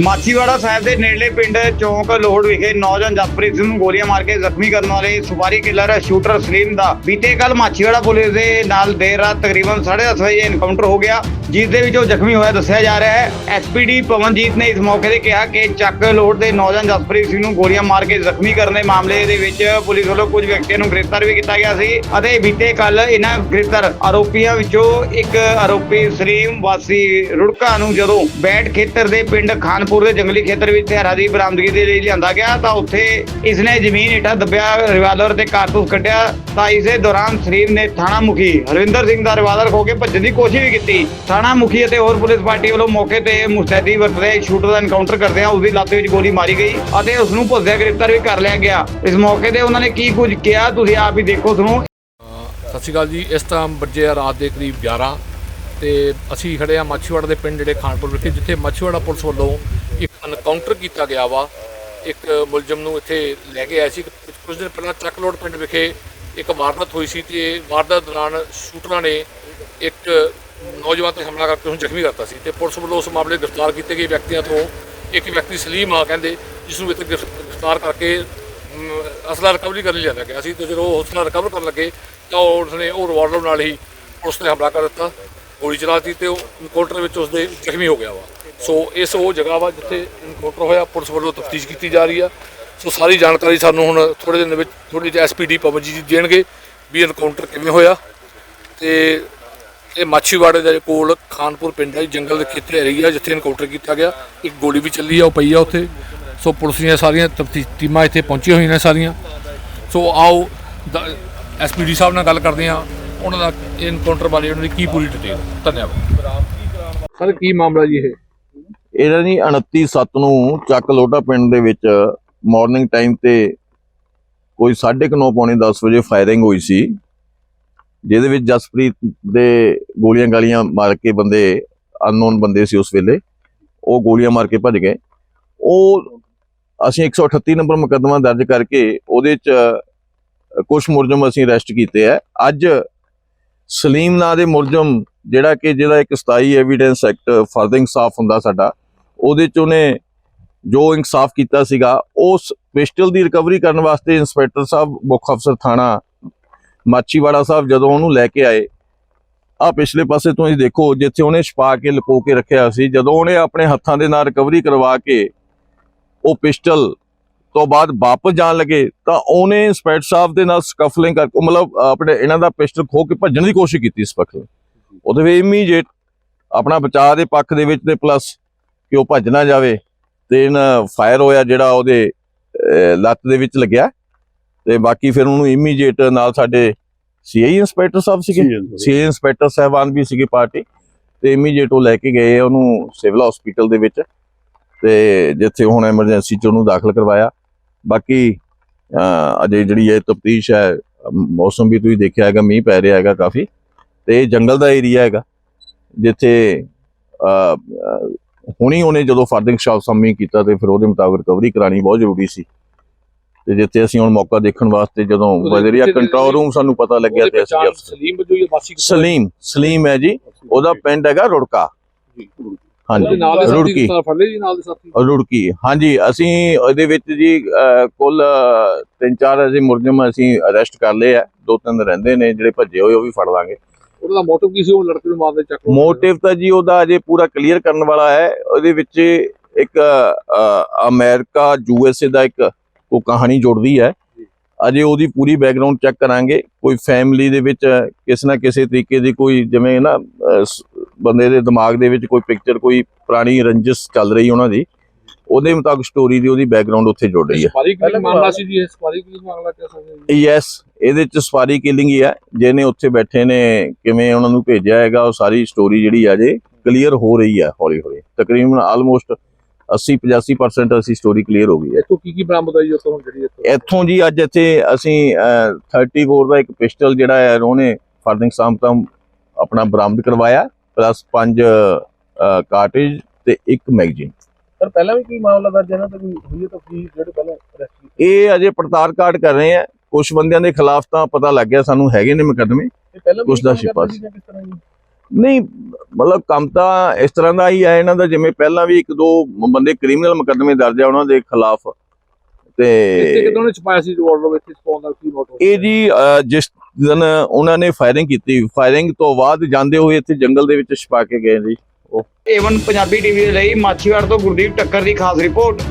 ਮਾਛੀਵਾੜਾ ਸਾਹਿਬ ਦੇ ਨੇੜਲੇ ਪਿੰਡ ਚੌਂਕ ਲੋਹੜ ਵਿਖੇ ਨੌਜਵਾਨ ਜਸਪ੍ਰੀਤ ਸਿੰਘ ਨੂੰ ਗੋਲੀਆਂ ਮਾਰ ਕੇ ਜ਼ਖਮੀ ਕਰਨ ਵਾਲੇ ਸੁਪਾਰੀ ਕਿਲਰ ਸ਼ੂਟਰ ਸਲੀਮ ਦਾ ਬੀਤੇ ਕੱਲ ਮਾਛੀਵਾੜਾ ਪੁਲਿਸ ਦੇ ਨਾਲ ਦੇਰ ਰਾਤ ਤਕਰੀਬਨ 10:30 ਵਜੇ ਐਨਕਾਊਂਟਰ ਹੋ ਗਿਆ। ਜਿਸ ਦੇ ਵਿੱਚ ਉਹ ਜ਼ਖਮੀ ਹੋਇਆ ਦੱਸਿਆ ਜਾ ਰਿਹਾ ਹੈ। ਐਸਪੀਡੀ ਪਵਨਜੀਤ ਨੇ ਇਸ ਮੌਕੇ ਤੇ ਕਿਹਾ ਕਿ ਚੱਕ ਲੋੜ ਦੇ ਨੌਜਵਾਨ ਜਸਪ੍ਰੀਤ ਸਿੰਘ ਨੂੰ ਗੋਲੀਆਂ ਮਾਰ ਕੇ ਜ਼ਖਮੀ ਕਰਨ ਦੇ ਮਾਮਲੇ ਦੇ ਵਿੱਚ ਪੁਲਿਸ ਵੱਲੋਂ ਕੁਝ ਵਿਅਕਤੀਆਂ ਨੂੰ ਗ੍ਰਿਫਤਾਰ ਵੀ ਕੀਤਾ ਗਿਆ ਸੀ ਅਤੇ ਬੀਤੇ ਕੱਲ ਇਹਨਾਂ ਗ੍ਰਿਫਤਾਰ ਆਰੋਪੀਆਂ ਵਿੱਚੋਂ ਇੱਕ ਆਰੋਪੀ ਸਲੀਮ ਵਾਸੀ ਰੁੜਕਾ ਨੂੰ ਜਦੋਂ ਬੈਟ ਖੇਤਰ ਦੇ ਪਿੰਡ ਖਾਨਪੁਰ ਦੇ ਜੰਗਲੀ ਖੇਤਰ ਵਿੱਚ ਹਥਿਆਰਾਂ ਦੀ ਬਰਾਮਦਗੀ ਦੇ ਲਈ ਲਿਆਂਦਾ ਗਿਆ ਤਾਂ ਉੱਥੇ ਇਸਨੇ ਜ਼ਮੀਨ ਹੇਠਾਂ ਦੱਬਿਆ, ਰਿਵਾਲਵਰ ਤੇ ਕਾਰਤੂਸ ਕੱਢਿਆ ਤਾਂ ਇਸੇ ਦੌਰਾਨ ਸਰੀਮ ਨੇ ਥਾਣਾ ਮੁਖੀ ਹਰਵਿੰਦਰ ਸਿੰਘ ਦਾ ਰਿਵਾਲਵਰ ਖੋ ਕੇ ਭੱਜਣ ਦੀ ਕੋਸ਼ਿਸ਼ ਵੀ ਕੀਤੀ। ਥਾਣਾ ਮੁਖੀ ਅਤੇ ਹੋਰ ਪੁਲਿਸ ਪਾਰਟੀ ਵੱਲੋਂ ਮੌਕੇ ਤੇ ਮੁਸਤੈਦੀ ਵਰਤਦੇ ਸ਼ੂਟਰ ਦਾ ਐਨਕਾਊਂਟਰ ਕਰਦਿਆਂ ਉਸ ਦੀ ਲੱਤ ਵਿੱਚ ਗੋਲੀ ਮਾਰੀ ਗਈ ਅਤੇ ਉਸ ਨੂੰ ਭੁੱਲਦਿਆਂ ਗ੍ਰਿਫਤਾਰ ਵੀ ਕਰ ਲਿਆ ਗਿਆ। ਇਸ ਮੌਕੇ ਤੇ ਉਹਨਾਂ ਨੇ ਕੀ ਕੁਝ ਕਿਹਾ, ਤੁਸੀਂ ਆਪ ਹੀ ਦੇਖੋ ਸੁਣੋ। ਸਤਿ ਸ਼੍ਰੀ ਅਕਾਲ ਜੀ, ਇਸ ਟਾਈਮ ਵੱਜੇ ਆ ਰਾਤ ਦੇ ਕਰੀਬ 11 ਤੇ ਅਸੀਂ ਖੜੇ ਆ ਮਾਛੀਵਾੜਾ ਦੇ ਪਿੰਡ ਜਿਹੜੇ ਖਾਨਪੁਰ ਵਿਖੇ, ਜਿੱਥੇ ਮਾਛੀਵਾੜਾ ਪੁਲਿਸ ਵੱਲੋਂ ਇੱਕ ਐਨਕਾਊਂਟਰ ਕੀਤਾ ਗਿਆ ਵਾ। ਇੱਕ ਮੁਲਜ਼ਮ ਨੂੰ ਇੱਥੇ ਲੈ ਕੇ ਆਇਆ ਸੀ। ਕੁਝ ਦਿਨ ਪਹਿਲਾਂ ਚੱਕ ਪਿੰਡ ਵਿਖੇ ਇੱਕ ਵਾਰਦਾਤ ਹੋਈ ਸੀ ਤੇ ਵਾਰਦਾਤ ਦੌਰਾਨ ਸ਼ੂਟਰਾਂ ਨੇ ਇੱਕ ਨੌਜਵਾਨ ਤੇ ਹਮਲਾ ਕਰਕੇ ਉਹਨੂੰ ਜ਼ਖਮੀ ਕਰਤਾ ਸੀ ਤੇ ਪੁਲਿਸ ਵੱਲੋਂ ਉਸ ਮਾਮਲੇ ਗ੍ਰਿਫਤਾਰ ਕੀਤੇ ਗਏ ਵਿਅਕਤੀਆਂ ਤੋਂ ਇੱਕ ਵਿਅਕਤੀ ਸਲੀਮ ਆ ਕਹਿੰਦੇ, ਜਿਸ ਨੂੰ ਇੱਥੇ ਗ੍ਰਿਫ- ਗ੍ਰਿਫਤਾਰ ਕਰਕੇ ਅਸਲਾ ਰਿਕਵਰੀ ਕਰਨ ਲਈ ਲਿਆਂਦਾ ਗਿਆ ਸੀ ਤੇ ਜਦੋਂ ਉਹ ਅਸਲਾ ਰਿਕਵਰ ਕਰਨ ਲੱਗੇ ਤਾਂ ਉਹ ਉਸਨੇ ਉਹ ਰਿਵਾਲਵਰ ਨਾਲ ਹੀ ਉਸ ਨੇ ਹਮਲਾ ਕਰ ਦਿੱਤਾ, ਗੋਲੀ ਚਲਾ ਦਿੱਤੀ ਤੇ ਉਹ ਇਨਕਾਊਂਟਰ ਵਿੱਚ ਉਸਦੇ ਜ਼ਖਮੀ ਹੋ ਗਿਆ ਵਾ। ਸੋ ਇਸ ਉਹ ਜਗ੍ਹਾ ਵਾ ਜਿੱਥੇ ਇਨਕਾਊਂਟਰ ਹੋਇਆ, ਪੁਲਿਸ ਵੱਲੋਂ ਤਫਤੀਸ਼ ਕੀਤੀ ਜਾ ਰਹੀ ਆ। ਸੋ ਸਾਰੀ ਜਾਣਕਾਰੀ ਸਾਨੂੰ ਹੁਣ ਥੋੜੇ ਦਿਨ ਵਿੱਚ ਥੋੜੀ ਜਿਹੀ ਐਸਪੀਡੀ ਪਵਨ ਜੀ ਦੇਣਗੇ ਵੀ ਇਨਕਾਊਂਟਰ ਕਿਵੇਂ ਹੋਇਆ ਤੇ ਇਹ ਮਾਛੀਵਾੜੇ ਦੇ ਕੋਲ ਖਾਨਪੁਰ ਪਿੰਡ ਹੈ, ਜੰਗਲ ਦੇ ਖੇਤਰ ਏਰੀਆ ਜਿੱਥੇ ਇਨਕਾਊਂਟਰ ਕੀਤਾ ਗਿਆ। ਇੱਕ ਗੋਲੀ ਵੀ ਚੱਲੀ ਆ, ਉਹ ਪਈ ਆ ਉੱਥੇ। ਸੋ ਪੁਲਿਸ ਦੀਆਂ ਸਾਰੀਆਂ ਟੀਮਾਂ ਇੱਥੇ ਪਹੁੰਚੀਆਂ ਹੋਈਆਂ ਨੇ ਸਾਰੀਆਂ। ਸੋ ਆਓ ਐਸਪੀਡੀ ਸਾਹਿਬ ਨਾਲ ਗੱਲ ਕਰਦੇ ਆ ਉਹਨਾਂ ਦਾ ਇਨਕਾਊਂਟਰ ਬਾਰੇ, ਉਹਨਾਂ ਦੀ ਕੀ ਪੂਰੀ ਡਿਟੇਲ ਧੰਨਵਾਦ। ਸਰ, ਕੀ ਮਾਮਲਾ ਜੀ ਇਹ? ਇਹਦਾ ਜੀ 29 ਸੱਤ ਨੂੰ ਚੱਕ ਲੋਟਾ ਪਿੰਡ ਦੇ ਵਿੱਚ ਮਾਰਨਿੰਗ ਟਾਈਮ ਤੇ ਕੋਈ 9:30 ਪੌਣੇ 10 ਵਜੇ ਫਾਇਰਿੰਗ ਹੋਈ ਸੀ। ਜਿਹਦੇ ਵਿੱਚ ਜਸਪ੍ਰੀਤ ਦੇ ਗੋਲੀਆਂ ਗਾਲੀਆਂ ਮਾਰ ਕੇ ਬੰਦੇ ਅਨਨੋਨ ਬੰਦੇ ਸੀ ਉਸ ਵੇਲੇ, ਉਹ ਗੋਲੀਆਂ ਮਾਰ ਕੇ ਭੱਜ ਗਏ। ਉਹ ਅਸੀਂ 138 ਨੰਬਰ ਮੁਕੱਦਮਾ ਦਰਜ ਕਰਕੇ ਉਹਦੇ ਚ ਕੁਝ ਮੁਲਜ਼ਮ ਅਸੀਂ ਅਰੈਸਟ ਕੀਤੇ ਆ। ਅੱਜ ਸਲੀਮ ਨਾਂ ਦੇ ਮੁਲਜ਼ਮ, ਜਿਹੜਾ ਕਿ ਜਿਹਦਾ ਇੱਕ 27 ਐਵੀਡੈਂਸ ਐਕਟ ਫਰਦ ਇਨਸਾਫ ਹੁੰਦਾ ਸਾਡਾ, ਉਹਦੇ ਚ ਉਹਨੇ ਜੋ ਇਨਸਾਫ ਕੀਤਾ ਸੀਗਾ, ਉਸ ਪਿਸਟਲ ਦੀ ਰਿਕਵਰੀ ਕਰਨ ਵਾਸਤੇ ਇੰਸਪੈਕਟਰ ਸਾਹਿਬ ਮੁੱਖ ਅਫਸਰ ਥਾਣਾ ਮਾਚੀਵਾੜਾ ਸਾਹਿਬ ਜਦੋਂ ਉਹਨੂੰ ਲੈ ਕੇ ਆਏ ਆ ਪਿਛਲੇ ਪਾਸੇ ਤੁਸੀਂ ਦੇਖੋ, ਜਿੱਥੇ ਉਹਨੇ ਛਪਾ ਕੇ ਲੁਕੋ ਕੇ ਰੱਖਿਆ ਸੀ, ਜਦੋਂ ਉਹਨੇ ਆਪਣੇ ਹੱਥਾਂ ਦੇ ਨਾਲ ਰਿਕਵਰੀ ਕਰਵਾ ਕੇ ਉਹ ਪਿਸਟਲ ਤੋਂ ਬਾਅਦ ਵਾਪਸ ਜਾਣ ਲੱਗੇ, ਤਾਂ ਉਹਨੇ ਇੰਸਪੈਕਟਰ ਸਾਹਿਬ ਦੇ ਨਾਲ ਸਕਫਲਿੰਗ ਕਰਕੇ ਮਤਲਬ ਆਪਣੇ ਇਹਨਾਂ ਦਾ ਪਿਸਟਲ ਖੋ ਕੇ ਭੱਜਣ ਦੀ ਕੋਸ਼ਿਸ਼ ਕੀਤੀ ਸਪੈਕਟਰ ਉਹਦੇ ਵਿੱਚ ਇਮੀਡੀਏਟ ਆਪਣਾ ਬਚਾਅ ਦੇ ਪੱਖ ਦੇ ਵਿੱਚ ਤੇ ਪਲੱਸ ਕਿ ਉਹ ਭੱਜ ਨਾ ਜਾਵੇ, ਤੇ ਇਹਨਾਂ ਫਾਇਰ ਹੋਇਆ ਜਿਹੜਾ ਉਹਦੇ ਲੱਤ ਦੇ ਵਿੱਚ ਲੱਗਿਆ। ਤੇ ਬਾਕੀ ਫਿਰ ਉਹਨੂੰ ਇਮੀਡੀਏਟ ਨਾਲ ਸਾਡੇ ਸੀਆਈ ਇੰਸਪੈਕਟਰ ਸਾਹਿਬ ਸੀਗੇ। ਸੀਆਈ ਇੰਸਪੈਕਟਰ ਸਾਹਿਬਾਨ ਵੀ ਸੀਗੇ ਪਾਰਟੀ ਤੇ ਇਮੀਡੀਏਟ ਉਹ ਲੈ ਕੇ ਗਏ ਉਹਨੂੰ ਸਿਵਲ ਹਸਪੀਟਲ ਦੇ ਵਿੱਚ ਤੇ ਜਿੱਥੇ ਹੁਣ ਐਮਰਜੈਂਸੀ ਚ ਉਹਨੂੰ ਦਾਖਲ ਕਰਵਾਇਆ। ਬਾਕੀ ਅਜੇ ਜਿਹੜੀ ਇਹ ਤਫਤੀਸ਼ ਹੈ ਮੌਸਮ ਵੀ ਤੁਸੀਂ ਦੇਖਿਆ ਹੈਗਾ ਮੀਂਹ ਪੈ ਰਿਹਾ ਹੈਗਾ ਕਾਫੀ ਤੇ ਇਹ ਜੰਗਲ ਦਾ ਏਰੀਆ ਹੈਗਾ ਜਿੱਥੇ ਹੁਣੀ ਉਹਨੇ ਜਦੋਂ ਫਰਦਿੰਗ ਸ਼ਾਪ ਸਾਮੀ ਕੀਤਾ ਤੇ ਫਿਰ ਉਹਦੇ ਮੁਤਾਬਕ ਰਿਕਵਰੀ ਕਰਾਣੀ ਬਹੁਤ ਜ਼ਰੂਰੀ ਸੀ। ਤੇ ਜਿੱਥੇ ਅਸੀਂ ਹੁਣ ਮੌਕਾ ਦੇਖਣ ਵਾਸਤੇ ਜਦੋਂ ਵਜ਼ੀਰੀਆ ਕੰਟਰੋਲ ਰੂਮ ਸਾਨੂੰ ਪਤਾ ਲੱਗਿਆ ਤੇ ਅਸੀਂ ਸਲੀਮ ਵਜੋਂ ਇਹ ਵਾਸੀ ਸਲੀਮ ਸਲੀਮ ਹੈ ਜੀ। ਉਹਦਾ ਪਿੰਡ ਹੈਗਾ ਰੁੜਕਾ। ਹਾਂਜੀ। ਰੁੜਕੀ। ਰੁੜਕੀ। ਹਾਂਜੀ ਅਸੀਂ ਉਹਦੇ ਵਿੱਚ ਜੀ ਕੁੱਲ ਤਿੰਨ ਚਾਰ ਅਸੀਂ ਮੁਲਜ਼ਮ ਅਸੀਂ ਅਰੈਸਟ ਕਰ ਲਏ ਆ ਦੋ ਤਿੰਨ ਰਹਿੰਦੇ ਨੇ ਜਿਹੜੇ ਭੱਜੇ ਹੋਏ ਉਹ ਵੀ ਫੜ ਲਾਂਗੇ। ਉਹਦਾ ਮੋਟਿਵ ਕੀ ਸੀ? ਉਹ ਲੜਕੇ ਨੂੰ ਮਾਰਦੇ ਚੱਕ ਮੋਟਿਵ ਤਾਂ ਜੀ ਉਹਦਾ ਅਜੇ ਪੂਰਾ ਕਲੀਅਰ ਕਰਨ ਵਾਲਾ ਹੈ। ਉਹਦੇ ਵਿੱਚ ਇੱਕ ਅਮਰੀਕਾ ਯੂਐਸਏ ਦਾ ਇੱਕ ਉਹ ਕਹਾਣੀ ਜੁੜਦੀ ਹੈ। ਅਜੇ ਉਹਦੀ ਪੂਰੀ ਬੈਕਗ੍ਰਾਉਂਡ ਚੈੱਕ ਕਰਾਂਗੇ। ਕੋਈ ਫੈਮਿਲੀ ਦੇ ਵਿੱਚ ਕਿਸ ਨਾ ਕਿਸੇ ਤਰੀਕੇ ਦੀ ਕੋਈ ਜਿਵੇਂ ਨਾ ਬੰਦੇ ਦੇ ਦਿਮਾਗ ਦੇ ਵਿੱਚ ਕੋਈ ਪਿਕਚਰ ਕੋਈ ਪੁਰਾਣੀ ਰੰਜਿਸ਼ ਚੱਲ ਰਹੀ ਉਹਨਾਂ ਦੀ ਉਹਦੇ ਮੁਤਾਬਕ ਸਟੋਰੀ ਦੀ ਉਹਦੀ ਬੈਕਗ੍ਰਾਉਂਡ ਉੱਥੇ ਜੁੜ ਰਹੀ ਹੈ। ਸਪਾਰੀ ਕੀ ਮਾਮਲਾ ਸੀ ਜੀ ਇਹ? ਸਪਾਰੀ ਕੀ ਮਾਮਲਾ ਕਹਿ ਸਕਦੇ ਜੀ? ਯੈਸ ਇਹਦੇ ਚ ਸਫਾਰੀ ਕਿਲਿੰਗ ਹੀ ਹੈ। ਜਿਹਨੇ ਉੱਥੇ ਬੈਠੇ ਨੇ ਕਿਵੇਂ ਉਹਨਾਂ ਨੂੰ ਭੇਜਿਆ ਹੈਗਾ ਉਹ ਸਾਰੀ ਸਟੋਰੀ ਜਿਹੜੀ ਆ ਜੇ ਕਲੀਅਰ ਹੋ ਰਹੀ ਹੈ ਹੌਲੀ ਹੌਲੀ ਤਕਰੀਬਨ ਆਲਮੋਸਟ 80 85% ਅਸੀਂ ਸਟੋਰੀ ਕਲੀਅਰ ਹੋ ਗਈ ਹੈ। ਇੱਥੋਂ ਕੀ ਕੀ ਬਰਾਮਦ ਹੋਈ ਉੱਥੋਂ ਹੁਣ ਜਿਹੜੀ ਇੱਥੋਂ? ਇੱਥੋਂ ਜੀ ਅੱਜ ਇੱਥੇ ਅਸੀਂ ਅਹ, 34 ਦਾ ਇੱਕ ਪਿਸਟਲ ਜਿਹੜਾ ਹੈ ਉਹਨੇ ਫਰਦਿੰਗ ਸਾਮ ਤੋਂ ਆਪਣਾ ਬਰਾਮਦ ਕਰਵਾਇਆ ਪਲੱਸ 5 ਕਾਰਟੇਜ ਤੇ ਇੱਕ ਮੈਗਜ਼ੀਨ ਸਰ ਪਹਿਲਾਂ ਵੀ ਕੀ ਮਾਮਲਾ ਦਰਜ ਹੈ ਨਾ ਤੇ ਹੋਈ ਤਾਂ ਕੀ ਜਿਹੜੇ ਪਹਿਲਾਂ ਅਰੈਸਟ ਇਹ ਅਜੇ ਪੜਤਾਲ ਕਾਰਡ ਕਰ ਰਹੇ ਆ ਕੁਝ ਬੰਦਿਆਂ ਦੇ ਖਿਲਾਫ ਤਾਂ ਪਤਾ ਲੱਗ ਗਿਆ ਸਾਨੂੰ ਹੈਗੇ ਨੇ ਮੁਕੱਦਮੇ। ਕੁਛ ਦਾ ਕਰਦੇ ਸੀ। ਨਹੀਂ ਮਤਲਬ ਕੰਮ ਤਾਂ ਇਸ ਤਰ੍ਹਾਂ ਦਾ ਹੀ ਹੈ ਇਹਨਾਂ ਦਾ ਜਿਵੇਂ ਪਹਿਲਾਂ ਵੀ ਇੱਕ ਦੋ ਬੰਦੇ ਕ੍ਰਿਮੀਨਲ ਮੁਕੱਦਮੇ ਦਰਜ ਆ ਉਹਨਾਂ ਦੇ ਖਿਲਾਫ ਤੇ ਕਿਦੋਂ ਨੇ ਛਪਾਇਆ ਸੀ ਰਿਵਾਲਵਰ ਵਿੱਚ ਸਪੌਨ ਦਾ ਕੀ ਮੋਟੋ ਇਹ ਜੀ ਜਿਸ ਦਿਨ ਉਹਨਾਂ ਨੇ ਫਾਇਰਿੰਗ ਕੀਤੀ ਫਾਇਰਿੰਗ ਤੋਂ ਬਾਅਦ ਜਾਂਦੇ ਹੋਏ ਇੱਥੇ ਜੰਗਲ ਦੇ ਵਿੱਚ ਛਪਾ ਕੇ ਗਏ ਜੀ ਏਵਨ ਪੰਜਾਬੀ ਟੀਵੀ ਦੇ ਲਈ ਮਾਛੀਵਾੜ ਤੋਂ ਗੁਰਦੀਪ ਟੱਕਰ ਦੀ ਖਾਸ ਰਿਪੋਰਟ।